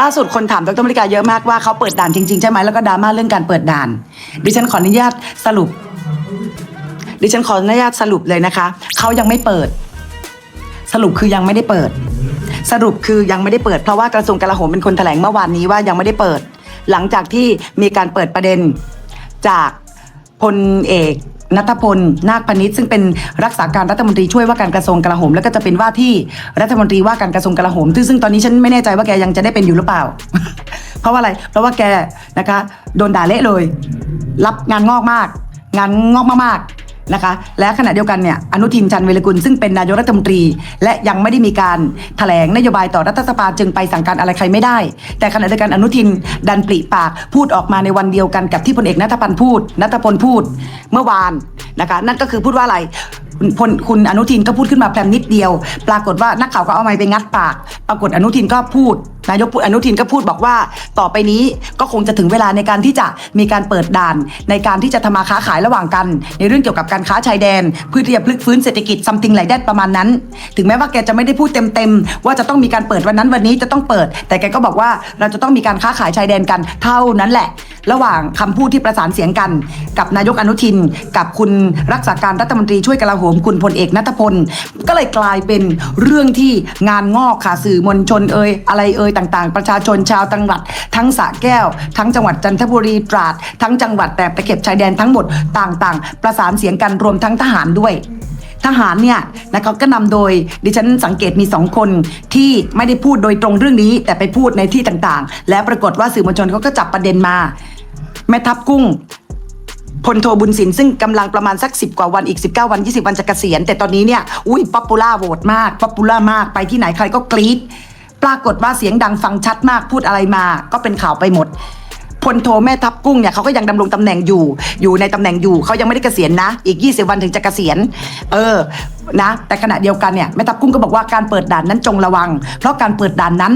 ล่าสุดคนถามดรมริกาเยอะมากว่าเขาเปิดด่านจริงๆใช่ไหมแล้วก็ดราม่าเรื่องการเปิดด่าน ดิฉันขออนุญาตสรุป ดิฉันขออนุญาตสรุปเลยนะคะเขายังไม่เปิด สรุปคือยังไม่ได้เปิด สรุปคือยังไม่ได้เปิดเพราะว่ากระทรวงกลาโหมเป็นคนแถลงเมื่อวานนี้ว่ายังไม่ได้เปิด หลังจากที่มีการเปิดประเด็นจากพลเอก นัทพล นาคพนิษฐ์ซึ่งเป็นรักษาการรัฐมนตรีช่วยว่าการกระทรวงกลาโหม แล้วก็จะเป็นว่าที่รัฐมนตรีว่าการกระทรวงกลาโหมซึ่งซึ่งตอนนี้ฉันไม่แน่ใจว่าแกยังจะได้เป็นอยู่หรือเปล่า เพราะว่าอะไร เพราะว่าแกนะคะโดนด่าเละเลย รับงานงอกมาก งานงอกมากๆ นะคะ และขณะเดียวกันเนี่ยอนุทินจันทร์เวรกุลซึ่งเป็นนายกรัฐมนตรี และยังไม่ได้มีการแถลงนโยบายต่อรัฐสภาจึงไปสั่งการอะไรใครไม่ได้ แต่ขณะเดียวกันอนุทินดันปริปากพูดออกมาในวันเดียวกันกับที่พลเอกนัทพันธ์พูดนัทพลพูดเมื่อวานนะคะนั่นก็คือพูดว่าอะไรพลคุณอนุทินก็พูดขึ้นมาแพรมนิดเดียว ปรากฏว่านักข่าวก็เอาไม้ไปงัดปาก ปรากฏอนุทินก็พูด นายกอนุทินก็พูดบอกว่าต่อไปนี้ก็คงจะถึงเวลาในการที่จะมีการเปิดด่าน ในการที่จะทำมาค้าขายระหว่างกัน ในเรื่องเกี่ยวกับการค้าชายแดนเพื่อที่จะพลิกฟื้นเศรษฐกิจซัมติงไหลแดดประมาณนั้น ถึงแม้ว่าแกจะไม่ได้พูดเต็มๆว่าจะต้องมีการเปิดวันนั้นวันนี้จะต้องเปิด แต่แกก็บอกว่าเราจะต้องมีการค้าขายชายแดนกันเท่านั้นแหละ ระหว่างคำพูดที่ประสานเสียงกัน กับนายกอนุทิน กับคุณรักษาการรัฐมนตรีช่วยกลาโหมคุณพลเอกนัทพลก็เลยกลายเป็นเรื่องที่งานงอกค่ะสื่อมวลชนเอ่ยอะไรเอ่ยต่างๆ ประชาชนชาวจังหวัด ทั้งสระแก้ว ทั้งจังหวัดจันทบุรีตราด ทั้งจังหวัดแต่ตะเข็บชายแดนทั้งหมดต่างๆ ประสานเสียงกันรวมทั้งทหารด้วยทหารเนี่ยนะครับก็นำโดยดิฉันสังเกตมีสองคนที่ไม่ได้พูดโดยตรงเรื่องนี้ แต่ไปพูดในที่ต่างๆ และปรากฏว่าสื่อมวลชนเขาก็จับประเด็นมา แม่ทัพกุ้งพลโทบุญสินซึ่งกำลังประมาณสัก 10 กว่าวันอีก 19 วัน 20 วันจะเกษียณแต่ตอนนี้เนี่ยอุ้ยป๊อปปูล่าโหวตมากป๊อปปูล่ามากไปที่ไหนใครก็กรี๊ด ปรากฏว่าเสียงดังฟังชัดมากพูดอะไรมา ก็เป็นข่าวไปหมดพลโทแม่ทัพกุ้งเนี่ยเขาก็ยังดำรงตำแหน่งอยู่ อยู่ในตำแหน่งอยู่เขายังไม่ได้เกษียณนะ อีก 20 วันถึงจะเกษียณ เออนะ แต่ขณะเดียวกันเนี่ยแม่ทัพกุ้งก็บอกว่าการเปิดด่านนั้นจงระวัง เพราะการเปิดด่านนั้น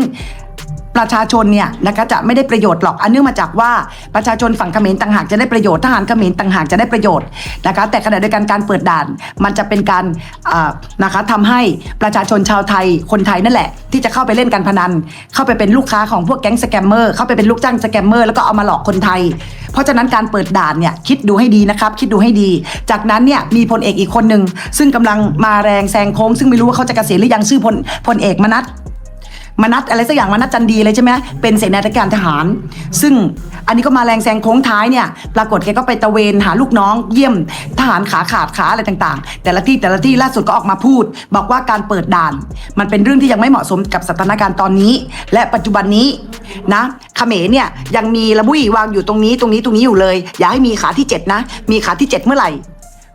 ประชาชนเนี่ยนะคะจะไม่ได้ประโยชน์หรอกอันเนื่องมาจากว่าประชาชนฝั่งเขมรต่างหากจะได้ประโยชน์ทหารเขมรต่างหากจะได้ประโยชน์นะคะแต่ขณะเดียวกันการเปิดด่าน มันจะเป็นการนะคะทำให้ประชาชนชาวไทยคนไทยนั่นแหละ ที่จะเข้าไปเล่นการพนัน เข้าไปเป็นลูกค้าของพวกแก๊งสแกมเมอร์เข้าไปเป็นลูกจ้างสแกมเมอร์แล้วก็เอามาหลอกคนไทย เพราะฉะนั้นการเปิดด่านเนี่ยคิดดูให้ดีนะครับ คิดดูให้ดี จากนั้นเนี่ยมีพลเอกอีกคนหนึ่งซึ่งกำลังมาแรงแซงโค้ง ซึ่งไม่รู้ว่าเขาจะเกษียณหรือยังชื่อพลพลเอกมนัส มนัดอะไรสักอย่างมนัดจันดีเลยใช่ไหมเป็นเสนาธิการทหาร ซึ่งอันนี้ก็มาแรงแซงโค้งท้ายเนี่ย ปรากฏแกก็ไปตระเวนหาลูกน้อง เยี่ยมทหารขาขาดขาอะไรต่างๆ แต่ละที่แต่ละที่ล่าสุดก็ออกมาพูด บอกว่าการเปิดด่าน มันเป็นเรื่องที่ยังไม่เหมาะสมกับสถานการณ์ตอนนี้ และปัจจุบันนี้นะเขมรเนี่ยยังมีระบุยวางอยู่ตรงนี้ตรงนี้ตรงนี้อยู่เลย อย่าให้มีขาที่เจ็ดนะ มีขาที่เจ็ดเมื่อไหร่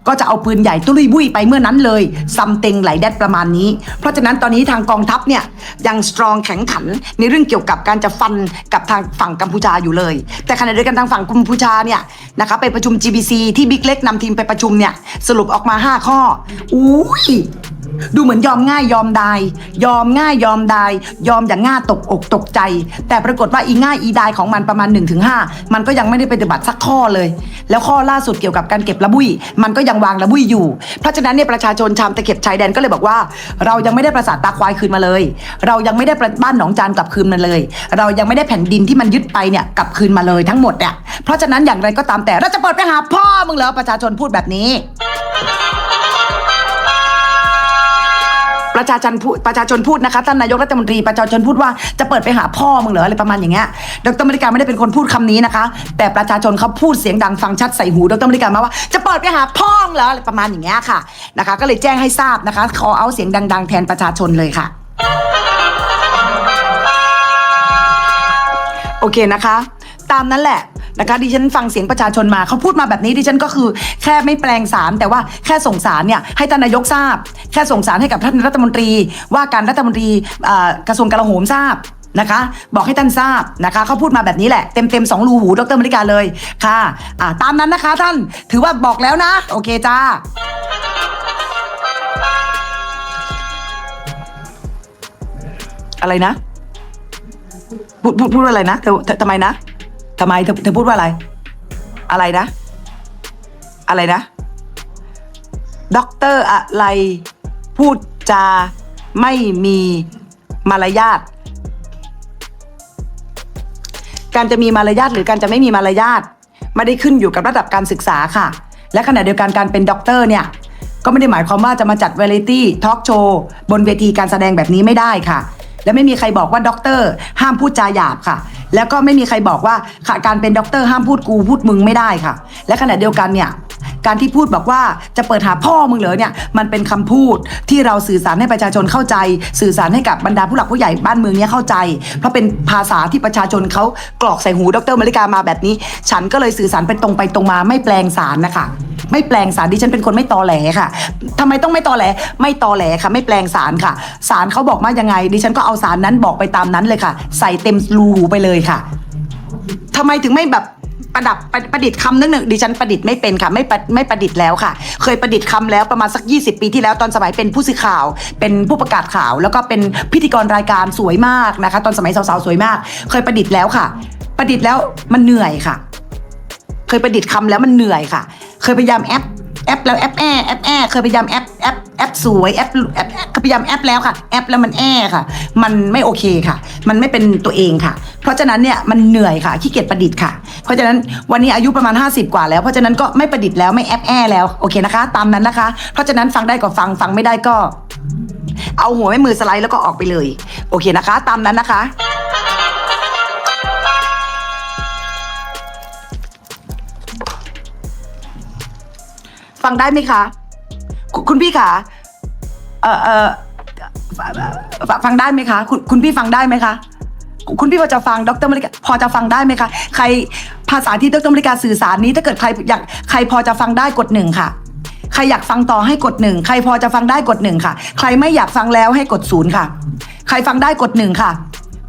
ก็จะเอาปืนใหญ่ตุ้ยบุ้ยไปเมื่อนั้นเลยซัมเต็งไหลแดดประมาณนี้ เพราะฉะนั้นตอนนี้ทางกองทัพเนี่ยยังสตรองแข็งขันในเรื่องเกี่ยวกับการจะฟันกับทางฝั่งกัมพูชาอยู่เลย แต่ขณะเดียวกันทางฝั่งกัมพูชาเนี่ยนะคะไปประชุม GBC ที่บิ๊กเล็กนำทีมไปประชุมเนี่ยสรุปออกมา 5 ข้ออุ้ย ดูเหมือนยอมง่ายยอมไดายอมง่ายยอมไดายอมอย่างง่าตกอกตกใจ แต่ปรากฏว่าอีง่ายอีไดายของมันประมาณ 1-5 มันก็ยังไม่ได้ปฏิบัติสักข้อเลย แล้วข้อล่าสุดเกี่ยวกับการเก็บระบุย มันก็ยังวางระบุยอยู่ เพราะฉะนั้นเนี่ยประชาชนชาวตะเข็บชายแดนก็เลยบอกว่า เรายังไม่ได้ประสาทตาควายคืนมาเลย เรายังไม่ได้บ้านหนองจานกลับคืนมาเลย เรายังไม่ได้แผ่นดินที่มันยึดไปเนี่ยกลับคืนมาเลยทั้งหมดเนี่ยเพราะฉะนั้นอย่างไรก็ตามแต่เราจะเปิดไปหาพ่อมึงเหรอประชาชนพูดแบบนี้ ประชาชนพูดประชาชนพูดนะคะท่านนายกรัฐมนตรีประชาชนพูดว่าจะเปิดไปหาพ่อมึงเหรออะไรประมาณอย่างเงี้ยดรมริกาไม่ได้เป็นคนพูดคำนี้นะคะ แต่ประชาชนเขาพูดเสียงดังฟังชัดใส่หูดรมริกามาว่าจะเปิดไปหาพ่อมึงเหรออะไรประมาณอย่างเงี้ยค่ะนะคะ ก็เลยแจ้งให้ทราบนะคะขอเอาเสียงดัง ๆ แทนประชาชนเลยค่ะ โอเคนะคะ ตามนั้นแหละนะคะดิฉันฟังเสียงประชาชนมาเขาพูดมาแบบนี้ดิฉันก็คือแค่ไม่แปลงสารแต่ว่าแค่ส่งสารเนี่ยให้ท่านนายกทราบ แค่ส่งสารให้กับท่านรัฐมนตรี ว่าการรัฐมนตรีกระทรวงกลาโหมทราบนะคะ บอกให้ท่านทราบนะคะเขาพูดมาแบบนี้แหละเต็มเต็มสองรูหูดรมริกาเลยค่ะอ่าตามนั้นนะคะท่านถือว่าบอกแล้วนะ โอเคจ้าอะไรนะพูดพูดอะไรนะเธอทำไมนะ ทำไมเธอเธอพูดว่าอะไร อะไรนะ อะไรนะด็อกเตอร์อะไรพูดจาไม่มีมารยาทการจะมีมารยาทหรือการจะไม่มีมารยาทไม่ได้ขึ้นอยู่กับระดับการศึกษาค่ะ และขณะเดียวกันการเป็นด็อกเตอร์เนี่ยก็ไม่ได้หมายความว่าจะมาจัดเวลิตี้ทอล์กโชว์บนเวทีการแสดงแบบนี้ไม่ได้ค่ะ และไม่มีใครบอกว่าด็อกเตอร์ห้ามพูดจาหยาบค่ะ แล้วก็ไม่มีใครบอกว่าการเป็นด็อกเตอร์ห้ามพูดกูพูดมึงไม่ได้ค่ะ และขณะเดียวกันเนี่ยการที่พูดบอกว่าจะเปิดหาพ่อมึงเหรอเนี่ยมันเป็นคำพูดที่เราสื่อสารให้ประชาชนเข้าใจ สื่อสารให้กับบรรดาผู้หลักผู้ใหญ่บ้านเมืองเนี่ยเข้าใจ เพราะเป็นภาษาที่ประชาชนเขากรอกใส่หูดรมาริกามาแบบนี้ ฉันก็เลยสื่อสารเป็นตรงไปตรงมาไม่แปลงสารนะคะไม่แปลงสารดิฉันเป็นคนไม่ตอแหลค่ะทำไมต้องไม่ตอแหล ไม่ตอแหลค่ะ ไม่แปลงสารค่ะ สารเขาบอกมายังไง ดิฉันก็เอาสารนั้นบอกไปตามนั้นเลยค่ะ ใส่เต็มรูหูไปเลยค่ะทำไมถึงไม่แบบประดับประประดิษฐ์คำนึงหนึ่งดิฉันประดิษฐ์ไม่เป็นค่ะไม่ประไม่ประดิษฐ์แล้วค่ะ เคยประดิษฐ์คำแล้วประมาณสัก 20 ปีที่แล้วตอนสมัยเป็นผู้สื่อข่าว เป็นผู้ประกาศข่าว แล้วก็เป็นพิธีกรรายการสวยมากนะคะ ตอนสมัยสาวๆสวยมาก เคยประดิษฐ์แล้วค่ะ ประดิษฐ์แล้วมันเหนื่อยค่ะ เคยประดิษฐ์คำแล้วมันเหนื่อยค่ะ เคยพยายามแอปแอปแล้วแอปแอแอปแอเคยพยายามแอป แอปสวยแอปแอปแอปพยายามแอปแล้วค่ะแอปแล้วมันแอค่ะ มันไม่โอเคค่ะ มันไม่เป็นตัวเองค่ะ เพราะฉะนั้นเนี่ยมันเหนื่อยค่ะขี้เกียจประดิษฐ์ค่ะ เพราะฉะนั้นวันนี้อายุประมาณ 50 กว่าแล้วเพราะฉะนั้นก็ไม่ประดิษฐ์แล้วไม่แอปแอแล้วโอเคนะคะ ตามนั้นนะคะ เพราะฉะนั้นฟังได้ก็ฟังฟังไม่ได้ก็ เอาหัวแม่มือสไลด์แล้วก็ออกไปเลย โอเคนะคะ ตามนั้นนะคะฟังได้ไหมคะ คุคุณพี่คะเออเออฟฟังได้ไหมคะ คุณคุณพี่ฟังได้ไหมคะคุณพี่พอจะฟังดรมริกาพอจะฟังได้ไหมคะ ใครภาษาที่ดรมริกาสื่อสารนี้ ถ้าเกิดใครอยากใครพอจะฟังได้กดหนึ่งค่ะ ใครอยากฟังต่อให้กดหนึ่งใครพอจะฟังได้กดหนึ่งค่ะ ใครไม่อยากฟังแล้วให้กดศูนย์ค่ะ ใครฟังได้กดหนึ่งค่ะ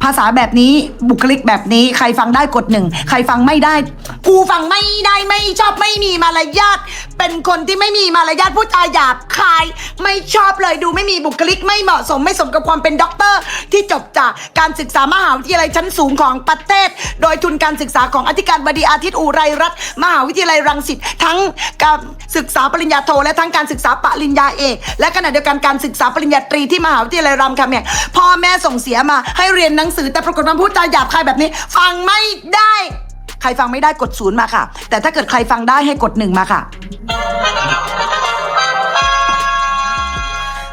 ภาษาแบบนี้บุคลิกแบบนี้ ใครฟังได้กดหนึ่งใครฟังไม่ได้กูฟังไม่ได้ไม่ชอบไม่มีมารยาทเป็นคนที่ไม่มีมารยาทพูดจาหยาบคาย ไม่ชอบเลยดูไม่มีบุคลิกไม่เหมาะสมไม่สมกับความเป็นด็อกเตอร์ ที่จบจากการศึกษามหาวิทยาลัยชั้นสูงของประเทศ โดยทุนการศึกษาของอธิการบดีอาทิตย์อุไรรัตน์มหาวิทยาลัยรังสิตทั้งการศึกษาปริญญาโท และทั้งการศึกษาปริญญาเอกและขณะเดียวกันการศึกษาปริญญาตรีที่มหาวิทยาลัยรามคำแหงพ่อแม่ส่งเสียมาให้เรียนหนังสือแต่ปรากฏว่าพูดจาหยาบคายแบบนี้ ฟังไม่ได้ ใครฟังไม่ได้กดศูนย์มาค่ะ แต่ถ้าเกิดใครฟังได้ให้กดหนึ่งมาค่ะ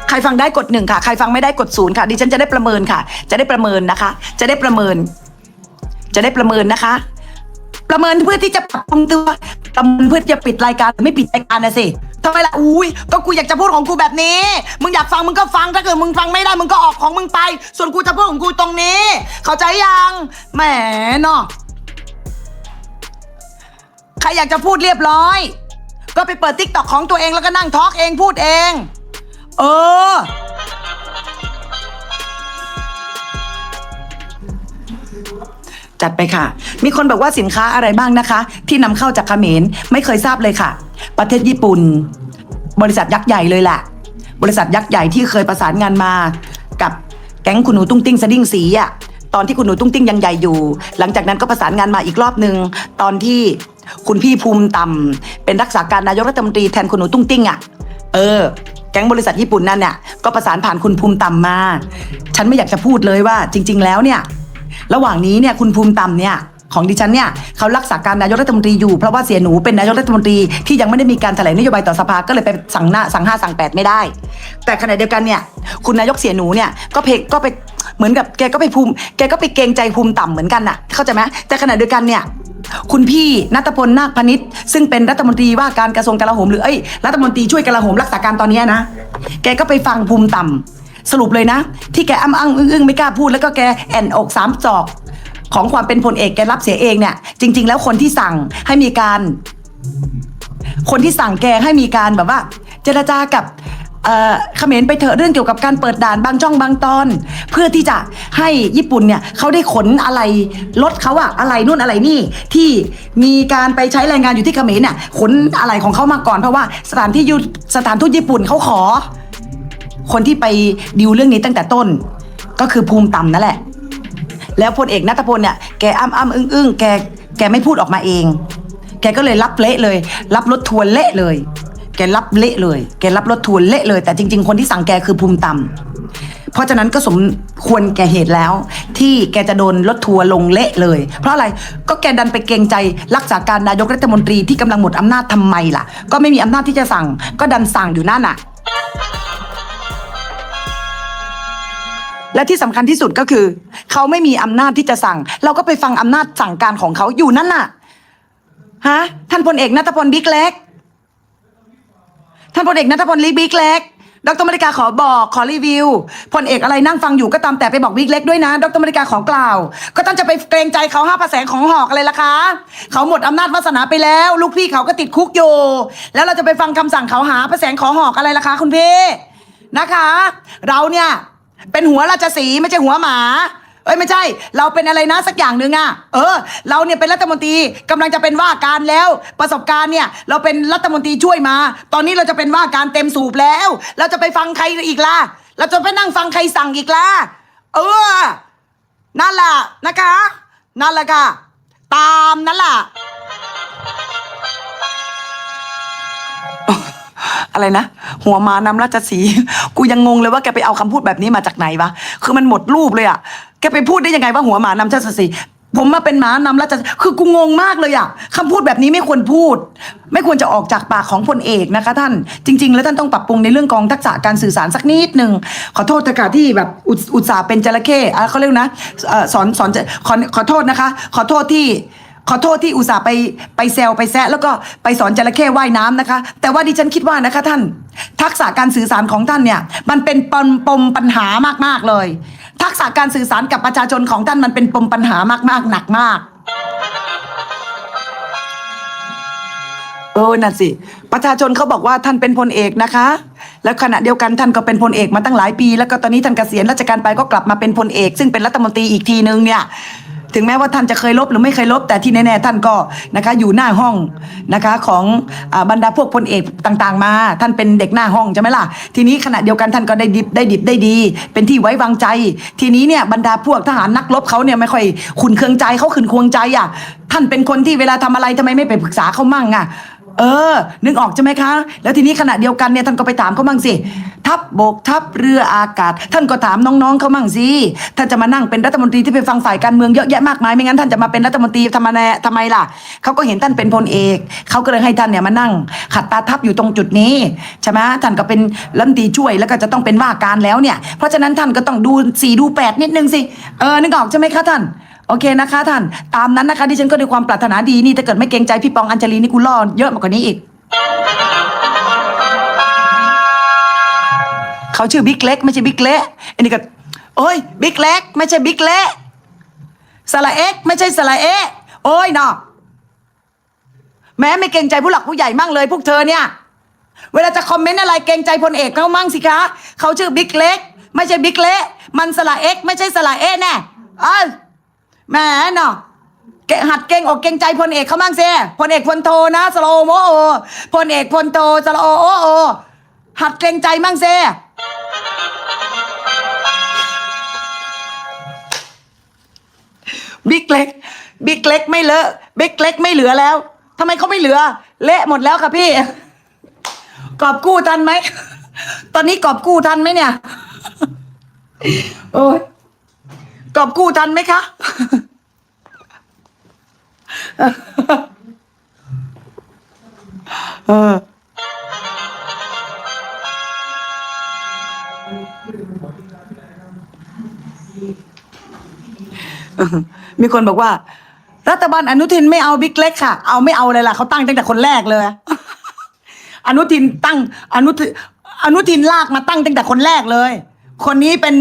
ใครฟังได้กดหนึ่งค่ะ ใครฟังไม่ได้กดศูนย์ค่ะ ดิฉันจะได้ประเมินค่ะ จะได้ประเมินนะคะ จะได้ประเมิน จะได้ประเมินนะคะ ประเมินเพื่อที่จะปรับปรุงตัวประเมินเพื่อที่จะปิดรายการไม่ปิดรายการนะสิ ทำไมล่ะ อุ้ยก็กูอยากจะพูดของกูแบบนี้ มึงอยากฟังมึงก็ฟัง ถ้าเกิดมึงฟังไม่ได้มึงก็ออกของมึงไป ส่วนกูจะพูดของกูตรงนี้ เข้าใจยัง แหมเนาะ ใครอยากจะพูดเรียบร้อย ก็ไปเปิดทิกตอกของตัวเองแล้วก็นั่งทอล์กเองพูดเอง เออ จัดไปค่ะ มีคนบอกว่าสินค้าอะไรบ้างนะคะ ที่นำเข้าจากเขมรไม่เคยทราบเลยค่ะ ประเทศญี่ปุ่น บริษัทยักษ์ใหญ่เลยแหละบริษัทยักษ์ใหญ่ที่เคยประสานงานมา กับแก๊งคุณหนูตุ้งติ้งสดิ้งสีอะตอนที่คุณหนูตุ้งติ้งยังใหญ่อยู่ หลังจากนั้นก็ประสานงานมาอีกรอบหนึ่งตอนที่คุณพี่ภูมิต่ำเป็นรักษาการนายกรัฐมนตรีแทนคุณหนูตุ้งติ้งอะเออ แก๊งบริษัทญี่ปุ่นนั่นเนี่ยก็ประสานผ่านคุณภูมิต่ำมา ฉันไม่อยากจะพูดเลยว่า จริง ๆ แล้วเนี่ย ระหว่างนี้เนี่ยคุณภูมิต่ำเนี่ย ของดิฉันเนี่ยเขารักษาการนายกรัฐมนตรีอยู่เพราะว่าเสียหนูเป็นนายกรัฐมนตรีที่ยังไม่ได้มีการแถลงนโยบายต่อสภาก็เลยไปสั่งหน้าสั่งห้าสั่งแปดไม่ได้ แต่ขณะเดียวกันเนี่ยคุณนายกเสียหนูเนี่ยก็เพกก็ไปเหมือนกับแกก็ไปภูมิแกก็ไปเกรงใจภูมิต่ำเหมือนกันน่ะเข้าใจไหมแต่ขณะเดียวกันเนี่ยคุณพี่นัทพลนาคพนิษฐ์ซึ่งเป็นรัฐมนตรีว่าการกระทรวงกลาโหมหรือเอ้ยรัฐมนตรีช่วยกลาโหมรักษาการตอนนี้นะ แกก็ไปฟังภูมิต่ำสรุปเลยนะ ที่แกอ้ำอ้ำอึ้งอึ้งไม่กล้าพูดแล้วก็แกแอนอกสามจอก ของความเป็นพลเอกแกรับเสียเองเนี่ยจริง ๆ แล้วคนที่สั่งให้มีการ คนที่สั่งแกให้มีการแบบว่า เจรจากับเอ่อเขมรไปเถอะเรื่องเกี่ยวกับการเปิดด่านบางช่องบางตอน เพื่อที่จะให้ญี่ปุ่นเนี่ยเขาได้ขนอะไรรถเขาอะอะไรนู่นอะไรนี่ ที่มีการไปใช้แรงงานอยู่ที่เขมรเนี่ยขนอะไรของเขามาก่อนเพราะว่าสถานที่ยุสถานทูตญี่ปุ่นเขาขอ คนที่ไปดิวเรื่องนี้ตั้งแต่ต้น ก็คือภูมิต่ำนั่นแหละ แล้วพลเอกนัทพลเนี่ยแกอ้ำอ้ำอึ้งอึ้งแกแกไม่พูดออกมาเอง แกก็เลยรับเละเลย รับรถทัวร์เละเลย แกรับเละเลย แกรับรถทัวร์เละเลย แต่จริง ๆ คนที่สั่งแกคือภูมิต่ำเพราะฉะนั้นก็สมควรแก่เหตุแล้ว ที่แกจะโดนรถทัวร์ลงเละเลย เพราะอะไรก็แกดันไปเกรงใจรักษาการนายกรัฐมนตรีที่กำลังหมดอำนาจทำไมล่ะ ก็ไม่มีอำนาจที่จะสั่ง ก็ดันสั่งอยู่นั่นน่ะ และที่สำคัญที่สุดก็คือ เขาไม่มีอำนาจที่จะสั่ง เราก็ไปฟังอำนาจสั่งการของเขาอยู่นั่นน่ะฮะท่านพลเอกนัทพลบิ๊กเล็ก ท่านพลเอกนัทพลลีบิ๊กเล็กดรมริกาขอบอกขอรีวิวพลเอกอะไรนั่งฟังอยู่ก็ตามแต่ไปบอกบิ๊กเล็กด้วยนะ ดรมริกาขอกล่าว ก็ต้องจะไปเกรงใจเขาห้าประแสงของหอกอะไรล่ะคะ เขาหมดอำนาจวาสนาไปแล้ว ลูกพี่เขาก็ติดคุกอยู่แล้วเราจะไปฟังคำสั่งเขาหาประแสงขอหอกอะไรล่ะคะ คุณพี่นะคะ เราเนี่ย เป็นหัวราชสีไม่ใช่หัวหมา เอ้ยไม่ใช่ เราเป็นอะไรนะสักอย่างหนึ่งอะเออ เราเนี่ยเป็นรัฐมนตรีกำลังจะเป็นว่าการแล้ว ประสบการณ์เนี่ย เราเป็นรัฐมนตรีช่วยมา ตอนนี้เราจะเป็นว่าการเต็มสูบแล้ว เราจะไปฟังใครอีกล่ะเราจะไปนั่งฟังใครสั่งอีกล่ะเออนั่นแหละนะคะ นั่นแหละค่ะตามนั่นแหละ อะไรนะ หัวมานำราชสีห์กูยังงงเลยว่าแกไปเอาคำพูดแบบนี้มาจากไหนวะคือมันหมดรูปเลยอะแกไปพูดได้ยังไงว่าหัวมานำราชสีห์ผมมาเป็นหมานำราชคือกูงงมากเลยอะคำพูดแบบนี้ไม่ควรพูด ไม่ควรจะออกจากปากของพลเอกนะคะ ท่านจริง ๆ แล้วท่านต้องปรับปรุงในเรื่องของทักษะการสื่อสารสักนิดหนึ่งขอโทษเถอะค่ะที่แบบอุตส่าห์เป็นจระเข้อะเขาเรียกนะเอ่อสอนสอนขอขอโทษนะคะ ขอโทษที่ ขอโทษที่อุตส่าห์ไปไปแซวไปแซะแล้วก็ไปสอนจระเข้ว่ายน้ำนะคะ แต่ว่าดิฉันคิดว่านะคะท่าน ทักษะการสื่อสารของท่านเนี่ย มันเป็นปมปมปัญหามากๆเลย ทักษะการสื่อสารกับประชาชนของท่านมันเป็นปมปัญหามากๆ หนักมากเออนั่นสิ ประชาชนเขาบอกว่าท่านเป็นพลเอกนะคะ แล้วขณะเดียวกันท่านก็เป็นพลเอกมาตั้งหลายปี แล้วก็ตอนนี้ท่านเกษียณราชการไปก็กลับมาเป็นพลเอก ซึ่งเป็นรัฐมนตรีอีกทีนึงเนี่ย ถึงแม้ว่าท่านจะเคยลบหรือไม่เคยลบ แต่ที่แน่ๆท่านก็นะคะอยู่หน้าห้องนะคะของอบรรดาพวกพลเอกต่างๆ มา ท่านเป็นเด็กหน้าห้องใช่ไหมล่ะทีนี้ขณะเดียวกันท่านก็ได้ดิบได้ดิบได้ดี เป็นที่ไว้วางใจ ทีนี้เนี่ยบรรดาพวกทหารนักรบเขาเนี่ยไม่ค่อยขุนเคืองใจเขาขืนควงใจอะท่านเป็นคนที่เวลาทำอะไรทำไมไม่ไปปรึกษาเขามั่งอะ เออ นึกออกใช่ไหมคะ แล้วทีนี้ขณะเดียวกันเนี่ยท่านก็ไปถามเขามั่งสิ ทัพบกทัพเรืออากาศ ท่านก็ถามน้องๆเขามั่งสิ ท่านจะมานั่งเป็นรัฐมนตรีที่ไปฟังฝ่ายการเมืองเยอะแยะมากมาย ไม่งั้นท่านจะมาเป็นรัฐมนตรีทำไมทำไมล่ะ เขาก็เห็นท่านเป็นพลเอก เขาก็เลยให้ท่านเนี่ยมานั่ง ขัดตาทัพอยู่ตรงจุดนี้ใช่ไหมท่านก็เป็นรัฐมนตรีช่วยแล้วก็จะต้องเป็นว่าการแล้วเนี่ย เพราะฉะนั้นท่านก็ต้องดูสี่ดูแปดนิดนึงสิ เออ นึกออกใช่ไหมคะท่าน โอเคนะคะท่าน ตามนั้นนะคะดิฉันก็ด้วยความปรารถนาดีนี่ถ้าเกิดไม่เกรงใจพี่ปองอัญชลีนี่กูล่อเยอะมากกว่านี้อีก เขาชื่อบิ๊กเล็ก ไม่ใช่บิ๊กเละอันนี้ก็โอ้ยบิ๊กเล็ก ไม่ใช่บิ๊กเละสระเอ็กไม่ใช่สระเอะโอ้ยเนาะแม้ไม่เกรงใจผู้หลักผู้ใหญ่มั่งเลยพวกเธอเนี่ย เวลาจะคอมเมนต์อะไรเกรงใจพลเอกเขามั่งสิคะเขาชื่อบิ๊กเล็ก ไม่ใช่บิ๊กเละมันสระเอ็กไม่ใช่สระเอะแน่เอ้ย แหมเนาะหัดเก่งอกเก่งใจพลเอกเขามั่งสิพลเอกพลโทนะสโลโมโอพลเอกพลโทสโลโอโอหัดเกรงใจมั่งสิบิ๊กเล็กบิ๊กเล็กไม่เลอะบิ๊กเล็กไม่เหลือแล้วทำไมเขาไม่เหลือ เละหมดแล้วค่ะพี่ กอบกู้ทันไหม ตอนนี้กอบกู้ทันไหมเนี่ย โอ้ย กอบกู้ทันไหมคะ เออมีคนบอกว่า รัฐบาลอนุทินไม่เอาบิ๊กเล็กค่ะ เอาไม่เอาเลยล่ะเขาตั้งตั้งแต่คนแรกเลย อนุทินตั้ง อนุทินอนุทินลากมาตั้งตั้งแต่คนแรกเลย คนนี้เป็น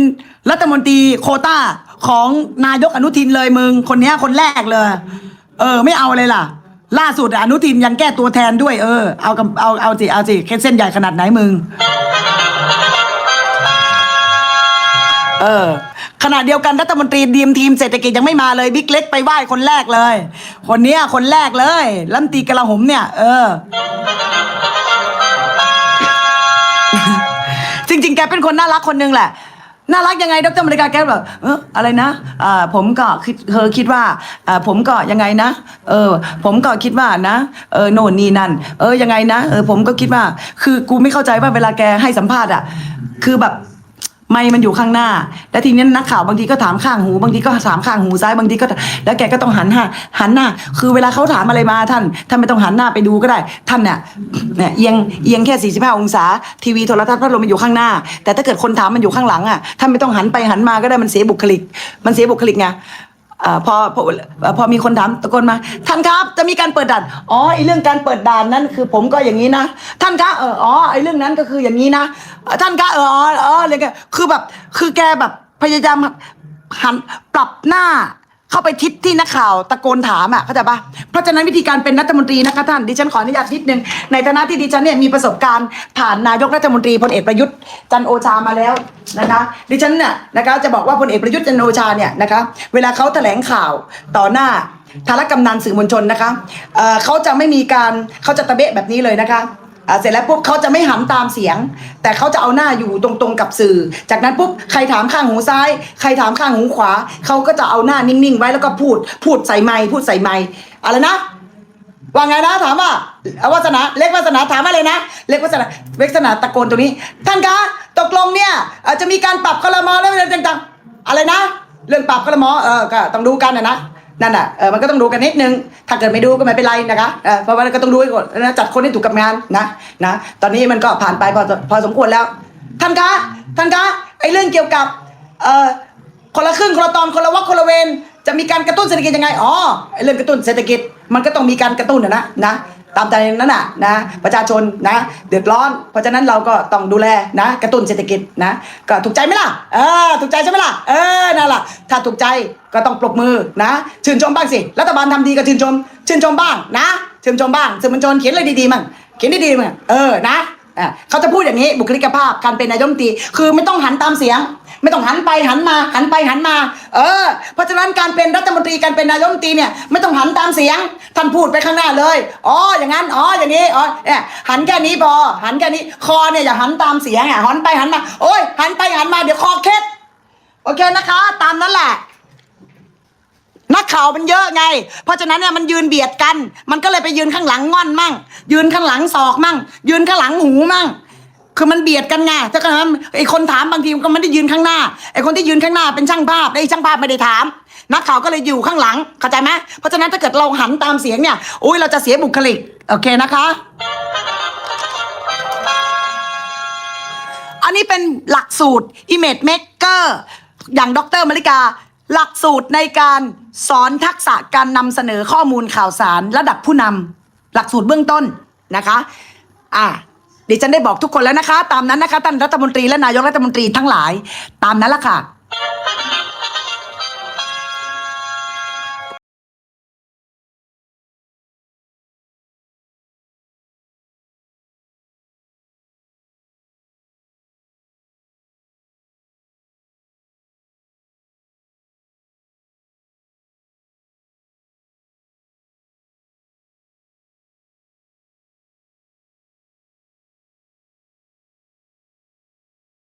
รัฐมนตรีโคต้า ของนายกอนุทินเลยมึง คนเนี้ยคนแรกเลย เออ ไม่เอาเลยล่ะ ล่าสุดอนุทินยังแก้ตัวแทนด้วยเออเอากับเอาเอาสิเอาสิแค่เส้นใหญ่ขนาดไหนมึง เออขณะเดียวกันรัฐมนตรีดีมทีมเศรษฐกิจยังไม่มาเลยบิ๊กเล็กไปไหว้คนแรกเลย คนเนี้ยคนแรกเลยรัฐมนตรีกลาโหมเนี่ย เออ จริง ๆ แกเป็นคนน่ารักคนหนึงแหละ น่ารักยังไงดรมริกาแกแบบเอออะไรนะอ่าผมก็คิดเธอคิดว่าอ่าผมก็ยังไงนะ เออ ผมก็คิดว่านะ เออโน่นนี่นั่น เออยังไงนะเออผมก็คิดว่า คือกูไม่เข้าใจว่าเวลาแกให้สัมภาษณ์อะ คือแบบ ไม่มันอยู่ข้างหน้า แล้วทีนี้นักข่าวบางทีก็ถามข้างหูบางทีก็ถามข้างหูซ้ายบางทีก็ แล้วแกก็ต้องหันหน้าหันหน้า คือเวลาเขาถามอะไรมาท่านท่านไม่ต้องหันหน้าไปดูก็ได้ ท่านเนี่ยเนี่ยเอียงเอียงแค่ 45 องศา ทีวีโทรทัศน์พัดลมมันอยู่ข้างหน้า แต่ถ้าเกิดคนถามมันอยู่ข้างหลังอะท่านไม่ต้องหันไปหันมาก็ได้มันเสียบุคลิก มันเสียบุคลิกไง อพอพอพอมีคนถามตะโกนมา ท่านครับจะมีการเปิดด่านอ๋อไอเรื่องการเปิดด่านนั้นคือผมก็อย่างนี้นะท่านคะเอออ๋อไอเรื่องนั้นก็คืออย่างนี้นะท่านคะเอออ๋อเอออะไรกันคือแบบคือแกแบบพยายามหันปรับหน้า เข้าไปทิศที่นักข่าวตะโกนถามอะเข้าใจปะเพราะฉะนั้นวิธีการเป็นรัฐมนตรีนะคะท่านดิฉันขออนุญาตนิดนึงในฐานะที่ดิฉันเนี่ยมีประสบการณ์ผ่านนายกรัฐมนตรีพลเอกประยุทธ์จันโอชามาแล้วนะคะ ดิฉันเนี่ยนะคะจะบอกว่าพลเอกประยุทธ์จันโอชาเนี่ยนะคะ เวลาเขาแถลงข่าวต่อหน้าทารกำนันสื่อมวลชนนะคะเอ่อเขาจะไม่มีการเขาจะตะเบะแบบนี้เลยนะคะ อ่าเสร็จแล้วปุ๊บเขาจะไม่หันตามเสียง แต่เขาจะเอาหน้าอยู่ตรงๆกับสื่อ จากนั้นปุ๊บใครถามข้างหูซ้าย ใครถามข้างหูขวา เขาก็จะเอาหน้านิ่งๆไว้แล้วก็พูด พูดใส่ไม้พูดใส่ไม้อะไรนะว่าไงนะถามว่าวาสนาเล็กวาสนาถามว่าเลยนะ เล็กวาสนาเล็กวสนาตะโกนตรงนี้ ท่านคะตกลงเนี่ยจะมีการปรับคลมอแล้วอะไรต่างๆอะไรนะ เรื่องปรับคลมอเออก็ต้องดูกันนะนะ นั่นอะเออมันก็ต้องดูกันนิดนึง ถ้าเกิดไม่ดูก็ไม่เป็นไรนะคะเออเพราะว่าก็ต้องดูให้ก่อนนะจัดคนให้ถูกกับงานนะนะตอนนี้มันก็ผ่านไปพอพอสมควรแล้วท่านคะท่านคะไอ้เรื่องเกี่ยวกับเอ่อคนละครึ่งคนละตอนคนละวักคนละเวรจะมีการกระตุ้นเศรษฐกิจยังไงอ๋อไอ้เรื่องกระตุ้นเศรษฐกิจมันก็ต้องมีการกระตุ้นนะนะ ตามใจนั้นน่ะนะประชาชนนะเดือดร้อน เพราะฉะนั้นเราก็ต้องดูแลนะกระตุ้นเศรษฐกิจนะก็ถูกใจไหมล่ะเออถูกใจใช่ไหมล่ะเออนั่นล่ะถ้าถูกใจก็ต้องปรบมือนะชื่นชมบ้างสิรัฐบาลทำดีก็ชื่นชม ชื่นชมบ้างนะชื่นชมบ้างสื่อมวลชนเขียนอะไรดีๆมั่งเขียนดีๆมั่งเออนะ อะเขาจะพูดอย่างนี้บุคลิกภาพการเป็นนายกรัฐมนตรีคือไม่ต้องหันตามเสียง ไม่ต้องหันไปหันมา หันไปหันมา เออ เพราะฉะนั้นการเป็นรัฐมนตรีการเป็นนายกรัฐมนตรีเนี่ยไม่ต้องหันตามเสียงท่านพูดไปข้างหน้าเลยอ๋ออย่างนั้นอ๋ออย่างนี้อ๋อเนี่ยหันแค่นี้พอหันแค่นี้คอเนี่ยอย่าหันตามเสียงอะหันไปหันมาโอ้ยหันไปหันมาเดี๋ยวคอเคล็ดโอเคนะคะ ตามนั้นแหละ นักข่าวมันเยอะไง เพราะฉะนั้นเนี่ยมันยืนเบียดกัน มันก็เลยไปยืนข้างหลังง่อนมั่ง ยืนข้างหลังศอกมั่ง ยืนข้างหลังหูมั่ง คือมันเบียดกันไงถ้าเกิดไอ้คนถามบางทีมันก็ไม่ได้ยืนข้างหน้า ไอ้คนที่ยืนข้างหน้าเป็นช่างภาพไอ้ช่างภาพไม่ได้ถาม นักข่าวก็เลยอยู่ข้างหลัง เข้าใจไหมเพราะฉะนั้นถ้าเกิดเราหันตามเสียงเนี่ย อุ้ยเราจะเสียบุคลิก โอเคนะคะ อันนี้เป็นหลักสูตร Image Maker อย่างดรมาริกา หลักสูตรในการ สอนทักษะการนำเสนอข้อมูลข่าวสาร ระดับผู้นำหลักสูตรเบื้องต้นนะคะอ่าดิฉันได้บอกทุกคนแล้วนะคะ ตามนั้นนะคะท่านรัฐมนตรีและนายกรัฐมนตรีทั้งหลาย ตามนั้นละค่ะ